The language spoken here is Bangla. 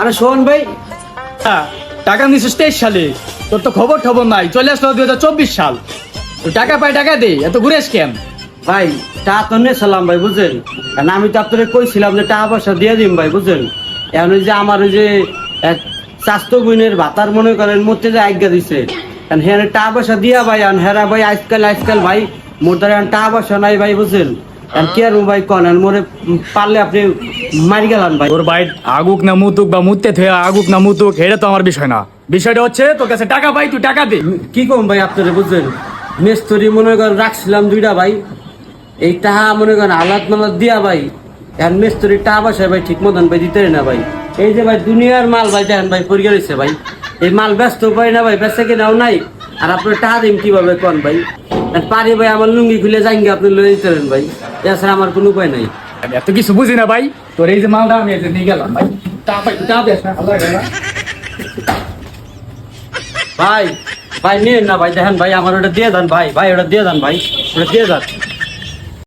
আরে শোন ভাই হ্যাঁ, টাকা নিছিস তেইশ সালে তোর তো খবর খবর নাই চলে আসলো দুই হাজার চব্বিশ সাল। তো টাকা পাই টাকা দে এত ঘুরেস কেন? ভাই টাকা তো নিয়েছিলাম ভাই বুঝলেন কারণ আমি তো আপনাদের কইছিলাম যে টাকা পয়সা দিয়ে দিম ভাই বুঝলেন এখন যে আমার ওই যে স্বাস্থ্য বোনের ভাতার মনে করেন মরতে যে আজ্ঞা দিছে। কারণ হ্যাঁ টাকা পয়সা দিয়া ভাই হেরা ভাই আজকাল আজকাল ভাই এখন টাকা পয়সা নাই ভাই বুঝলেন আর কি আর ভাই কন? আর মোরে পারলে আপনি মারি গেলাম ভাই। তোর আগুক না মুতুক বা মুততে আগুক না মুতুক এটা তো আমার বিষয় না। বিষয়টা হচ্ছে তোর কাছে টাকা পাই তুই টাকা দে। কি কম ভাই আপনারা বুঝলেন? মেস্তরি মনে করেন রাখছিলাম দুইটা ভাই। এই টাহা মনে করেন আলাদ মালাদ দিয়া ভাই। এখন মেস্তরি টাকা পয়সা ভাই ঠিক মতন ভাই দিতে না ভাই। এই যে ভাই দুনিয়ার মাল ভাই দেখেন ভাই পরিষ্কার হয়েছে ভাই। এই মাল ব্যস্ত পাই না ভাই বেচা কেনাও নাই। আর আপনার টাকা দিন কীভাবে কন ভাই? পারি ভাই আমার লুঙ্গি খুলে যাই আপনি লয়ে পারেন ভাই। এছাড়া আমার কোনো উপায় নাই। আমি এত কিছু বুঝি না ভাই। তোর এই যে মালটা আমি নিয়ে গেলাম ভাই। টাকা দে আল্লাহ গেলা। ভাই ভাই নিয়ে না ভাই দেখেন ভাই আমার ওটা দিয়ে দেন ভাই ভাই ওটা দিয়ে দেন ভাই ওটা দিয়ে দেন।